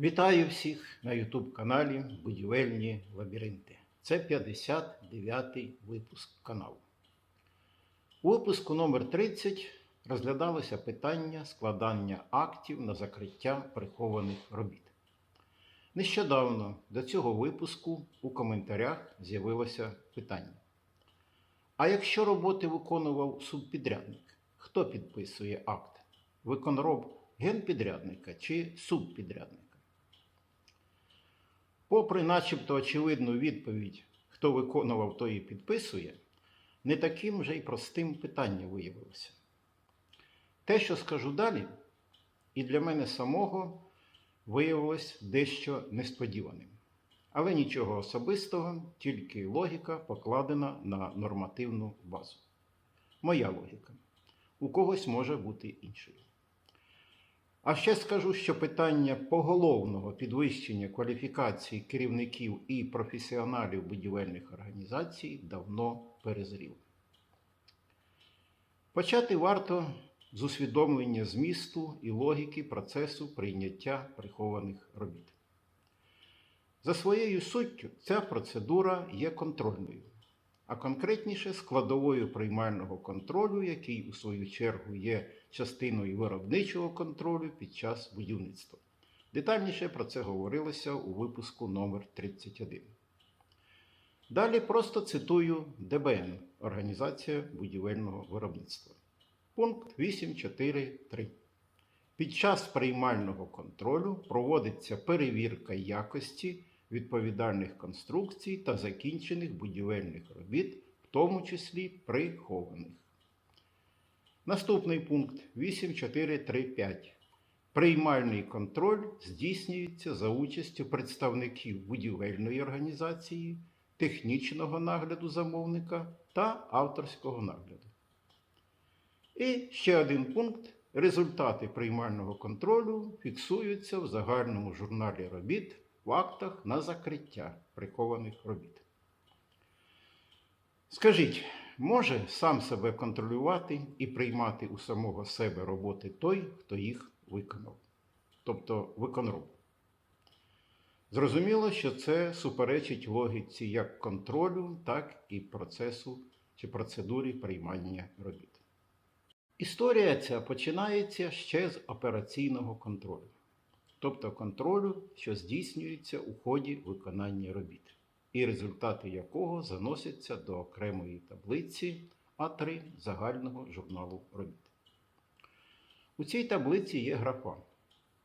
Вітаю всіх на YouTube каналі Будівельні лабіринти. Це 59-й випуск каналу. У випуску номер 30 розглядалося питання складання актів на закриття прихованих робіт. Нещодавно до цього випуску у коментарях з'явилося питання. А якщо роботи виконував субпідрядник, хто підписує акт? Виконроб генпідрядника чи субпідрядника? Попри начебто очевидну відповідь, хто виконував, той і підписує, не таким вже й простим питання виявилося. Те, що скажу далі, і для мене самого виявилось дещо несподіваним. Але нічого особистого, тільки логіка покладена на нормативну базу. Моя логіка. У когось може бути іншою. А ще скажу, що питання поголовного підвищення кваліфікації керівників і професіоналів будівельних організацій давно перезріло. Почати варто з усвідомлення змісту і логіки процесу прийняття прихованих робіт. За своєю суттю, ця процедура є контрольною, а конкретніше складовою приймального контролю, який у свою чергу є частиною виробничого контролю під час будівництва. Детальніше про це говорилося у випуску номер 31. Далі просто цитую ДБН Організація будівельного виробництва. Пункт 8.4.3. Під час приймального контролю проводиться перевірка якості відповідальних конструкцій та закінчених будівельних робіт, в тому числі прихованих. Наступний пункт 8.4.3.5. Приймальний контроль здійснюється за участю представників будівельної організації, технічного нагляду замовника та авторського нагляду. І ще один пункт. Результати приймального контролю фіксуються в загальному журналі робіт в актах на закриття прихованих робіт. Скажіть, може сам себе контролювати і приймати у самого себе роботи той, хто їх виконав, тобто виконроб? Зрозуміло, що це суперечить логіці як контролю, так і процесу чи процедурі приймання робіт. Історія ця починається ще з операційного контролю, тобто контролю, що здійснюється у ході виконання робіт, і результати якого заносяться до окремої таблиці А3 загального журналу робіт. У цій таблиці є графа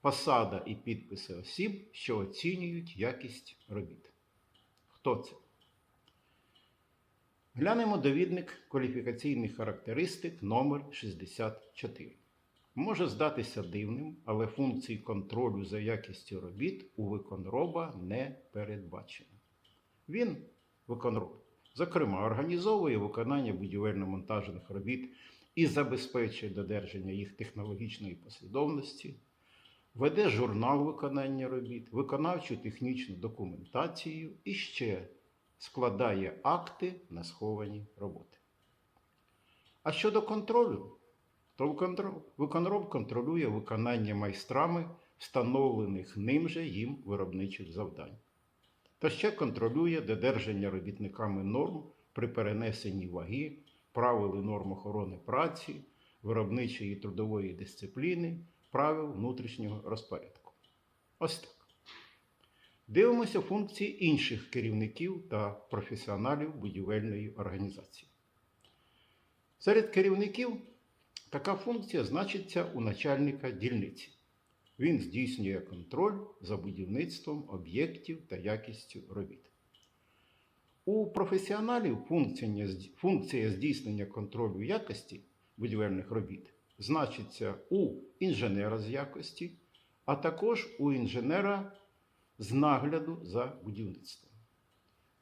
посада і підписи осіб, що оцінюють якість робіт. Хто це? Глянемо довідник кваліфікаційних характеристик номер 64 Може здатися дивним, але функції контролю за якістю робіт у виконроба не передбачено. Він, виконроб, зокрема, організовує виконання будівельно-монтажних робіт і забезпечує додержання їх технологічної послідовності, веде журнал виконання робіт, виконавчу технічну документацію і ще складає акти на сховані роботи. А щодо контролю, то виконроб контролює виконання майстрами встановлених ним же їм виробничих завдань. Та ще контролює додержання робітниками норм при перенесенні ваги, правил і норм охорони праці, виробничої і трудової дисципліни, правил внутрішнього розпорядку. Ось так. Дивимося функції інших керівників та професіоналів будівельної організації. Серед керівників така функція значиться у начальника дільниці. Він здійснює контроль за будівництвом об'єктів та якістю робіт. У професіоналів функція здійснення контролю якості будівельних робіт значиться у інженера з якості, а також у інженера з нагляду за будівництвом.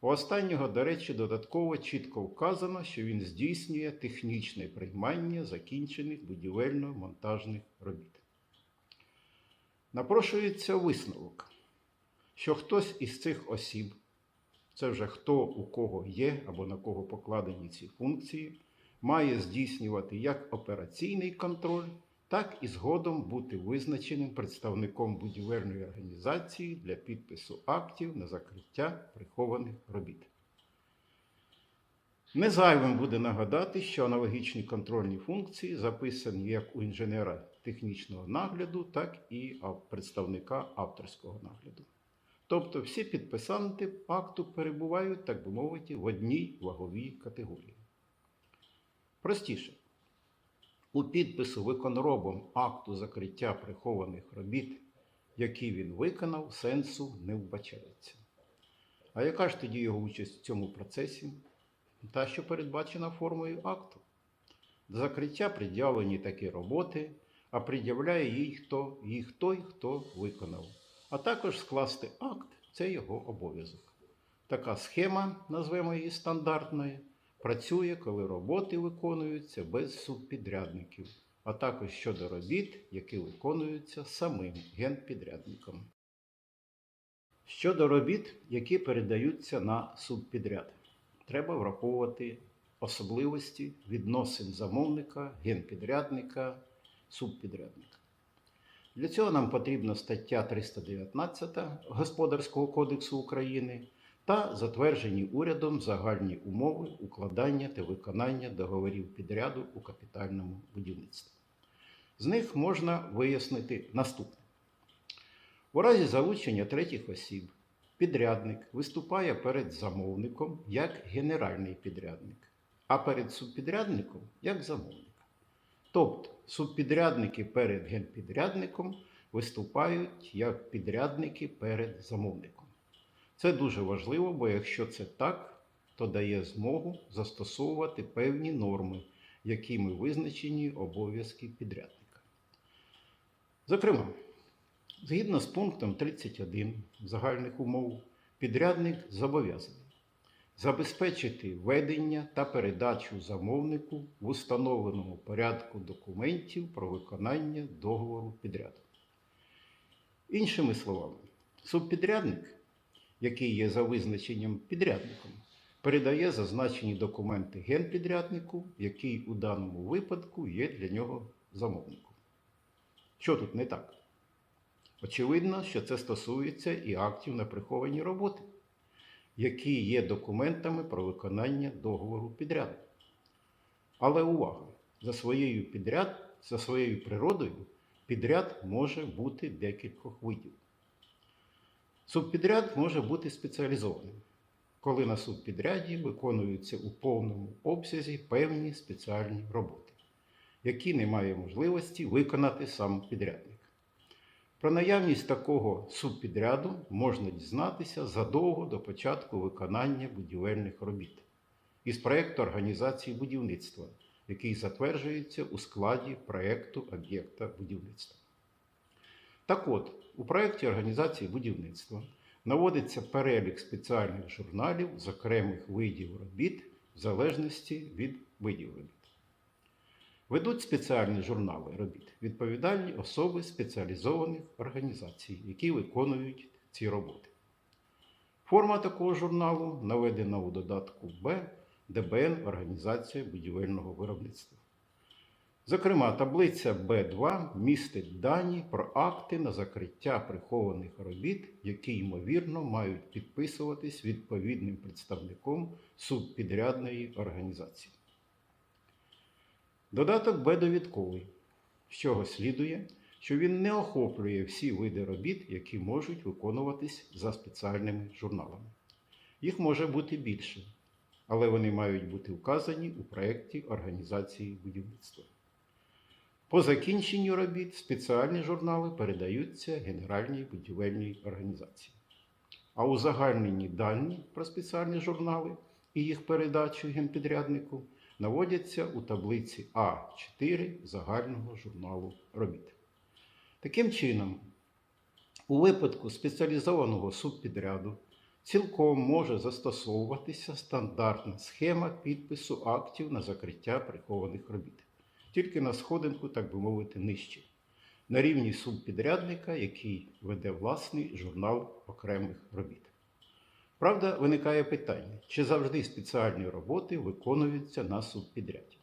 У останнього, до речі, додатково чітко вказано, що він здійснює технічне приймання закінчених будівельно-монтажних робіт. Напрошується висновок, що хтось із цих осіб, це вже хто у кого є або на кого покладені ці функції, має здійснювати як операційний контроль, так і згодом бути визначеним представником будівельної організації для підпису актів на закриття прихованих робіт. Незайвим буде нагадати, що аналогічні контрольні функції записані як у інженера технічного нагляду, так і представника авторського нагляду. Тобто всі підписанти акту перебувають, так би мовити, в одній ваговій категорії. Простіше, у підпису виконробом акту закриття прихованих робіт, які він виконав, сенсу не вбачається. А яка ж тоді його участь в цьому процесі? Та, що передбачена формою акту. До закриття пред'явлені такі роботи, а пред'являє їй хто, їх той, хто виконав. А також скласти акт це його обов'язок. Така схема, назвемо її стандартною, працює, коли роботи виконуються без субпідрядників, а також щодо робіт, які виконуються самим генпідрядником. Щодо робіт, які передаються на субпідряд, треба враховувати особливості відносин замовника, генпідрядника, субпідрядника. Для цього нам потрібна стаття 319 Господарського кодексу України та затверджені урядом загальні умови укладання та виконання договорів підряду у капітальному будівництві. З них можна вияснити наступне. У разі залучення третіх осіб підрядник виступає перед замовником як генеральний підрядник, а перед субпідрядником як замовник. Тобто субпідрядники перед генпідрядником виступають як підрядники перед замовником. Це дуже важливо, бо якщо це так, то дає змогу застосовувати певні норми, якими визначені обов'язки підрядника. Зокрема, згідно з пунктом 31 загальних умов, підрядник зобов'язаний забезпечити ведення та передачу замовнику в установленому порядку документів про виконання договору підряду. Іншими словами, субпідрядник, який є за визначенням підрядником, передає зазначені документи генпідряднику, який у даному випадку є для нього замовником. Що тут не так? Очевидно, що це стосується і актів на приховані роботи які є документами про виконання договору підряду. Але увага! За своєю, підряд, за своєю природою підряд може бути декількох видів. Субпідряд може бути спеціалізованим, коли на субпідряді виконуються у повному обсязі певні спеціальні роботи, які не має можливості виконати сам підрядник. Про наявність такого субпідряду можна дізнатися задовго до початку виконання будівельних робіт із проєкту організації будівництва, який затверджується у складі проєкту об'єкта будівництва. Так от, у проєкті організації будівництва наводиться перелік спеціальних журналів з окремих видів робіт в залежності від видів робіт. Ведуть спеціальні журнали робіт відповідальні особи спеціалізованих організацій, які виконують ці роботи. Форма такого журналу наведена у додатку Б ДБН Організація будівельного виробництва. Зокрема, таблиця Б2 містить дані про акти на закриття прихованих робіт, які, ймовірно, мають підписуватись відповідним представником субпідрядної організації. Додаток Б довідковий, з чого слідує, що він не охоплює всі види робіт, які можуть виконуватись за спеціальними журналами. Їх може бути більше, але вони мають бути вказані у проєкті організації будівництва. По закінченню робіт спеціальні журнали передаються Генеральній будівельній організації. А узагальнені дані про спеціальні журнали і їх передачу генпідряднику наводяться у таблиці А4 загального журналу робіт. Таким чином, у випадку спеціалізованого субпідряду цілком може застосовуватися стандартна схема підпису актів на закриття прихованих робіт, тільки на сходинку, так би мовити, нижче, на рівні субпідрядника, який веде власний журнал окремих робіт. Правда, виникає питання, чи завжди спеціальні роботи виконуються на субпідряді?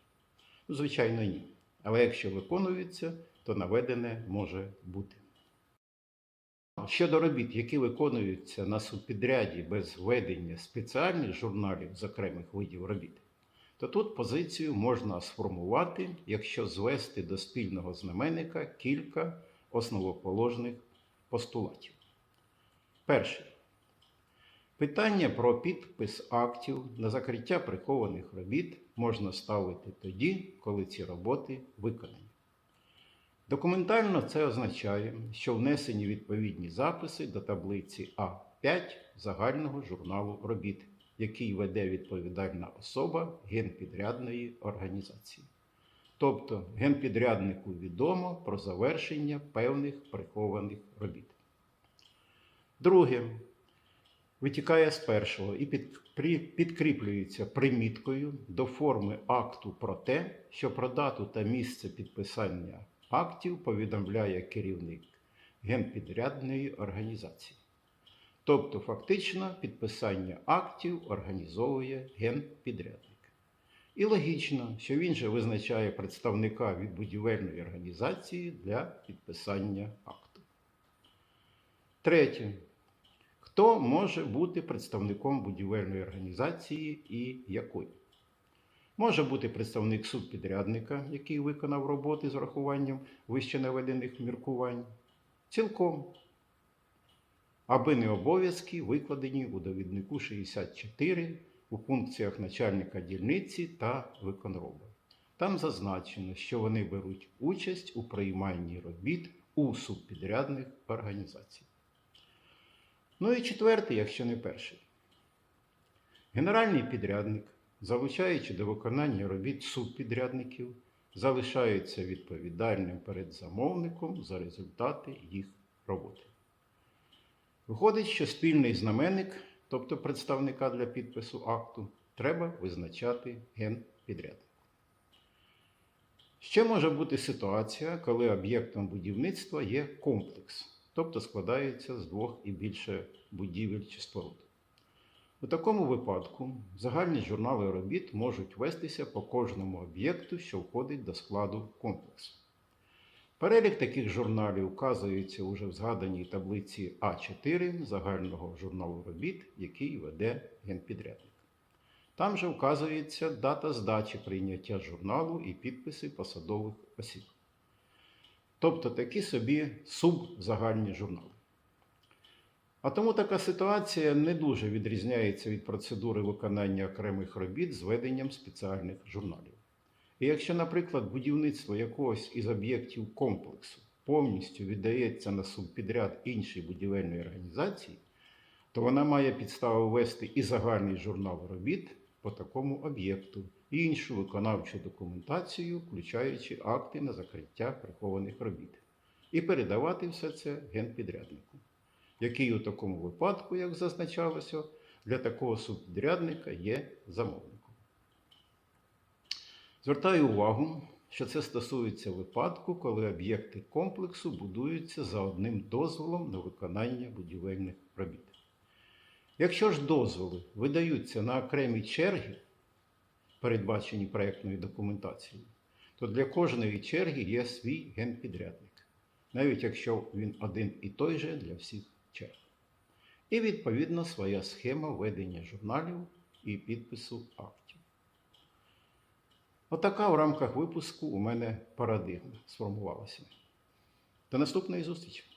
Ну, звичайно, ні. Але якщо виконуються, то наведене може бути. Щодо робіт, які виконуються на субпідряді без введення спеціальних журналів з окремих видів робіт, то тут позицію можна сформувати, якщо звести до спільного знаменника кілька основоположних постулатів. Перше. Питання про підпис актів на закриття прихованих робіт можна ставити тоді, коли ці роботи виконані. Документально це означає, що внесені відповідні записи до таблиці А5 загального журналу робіт, який веде відповідальна особа генпідрядної організації. Тобто генпідряднику відомо про завершення певних прихованих робіт. Друге, витікає з першого і під- при- підкріплюється приміткою до форми акту про те, що про дату та місце підписання актів повідомляє керівник генпідрядної організації. Тобто, фактично, підписання актів організовує генпідрядник. І логічно, що він же визначає представника від будівельної організації для підписання акту. Третє. Хто може бути представником будівельної організації і якої? Може бути представник субпідрядника, який виконав роботи з урахуванням вище наведених міркувань, цілком, аби не обов'язки, викладені у довіднику 64 у функціях начальника дільниці та виконроба. Там зазначено, що вони беруть участь у прийманні робіт у субпідрядних організацій. Ну і четвертий, якщо не перший. Генеральний підрядник, залучаючи до виконання робіт субпідрядників, залишається відповідальним перед замовником за результати їх роботи. Виходить, що спільний знаменник, тобто представника для підпису акту, треба визначати генпідрядник. Ще може бути ситуація, коли об'єктом будівництва є комплекс, тобто складається з двох і більше будівель чи споруд. У такому випадку загальні журнали робіт можуть вестися по кожному об'єкту, що входить до складу комплексу. Перелік таких журналів указується уже в згаданій таблиці А4 загального журналу робіт, який веде генпідрядник. Там же вказується дата здачі прийняття журналу і підписи посадових осіб. Тобто такі собі субзагальні журнали. А тому така ситуація не дуже відрізняється від процедури виконання окремих робіт з веденням спеціальних журналів. І якщо, наприклад, будівництво якогось із об'єктів комплексу повністю віддається на субпідряд іншій будівельної організації, то вона має підставу вести і загальний журнал робіт по такому об'єкту, іншу виконавчу документацію, включаючи акти на закриття прихованих робіт, і передавати все це генпідряднику, який у такому випадку, як зазначалося, для такого субпідрядника є замовником. Звертаю увагу, що це стосується випадку, коли об'єкти комплексу будуються за одним дозволом на виконання будівельних робіт. Якщо ж дозволи видаються на окремі черги, передбачені проєктною документацією, то для кожної черги є свій генпідрядник, навіть якщо він один і той же для всіх черг. І відповідно своя схема ведення журналів і підпису актів. Отака в рамках випуску у мене парадигма сформувалася. До наступної зустрічі!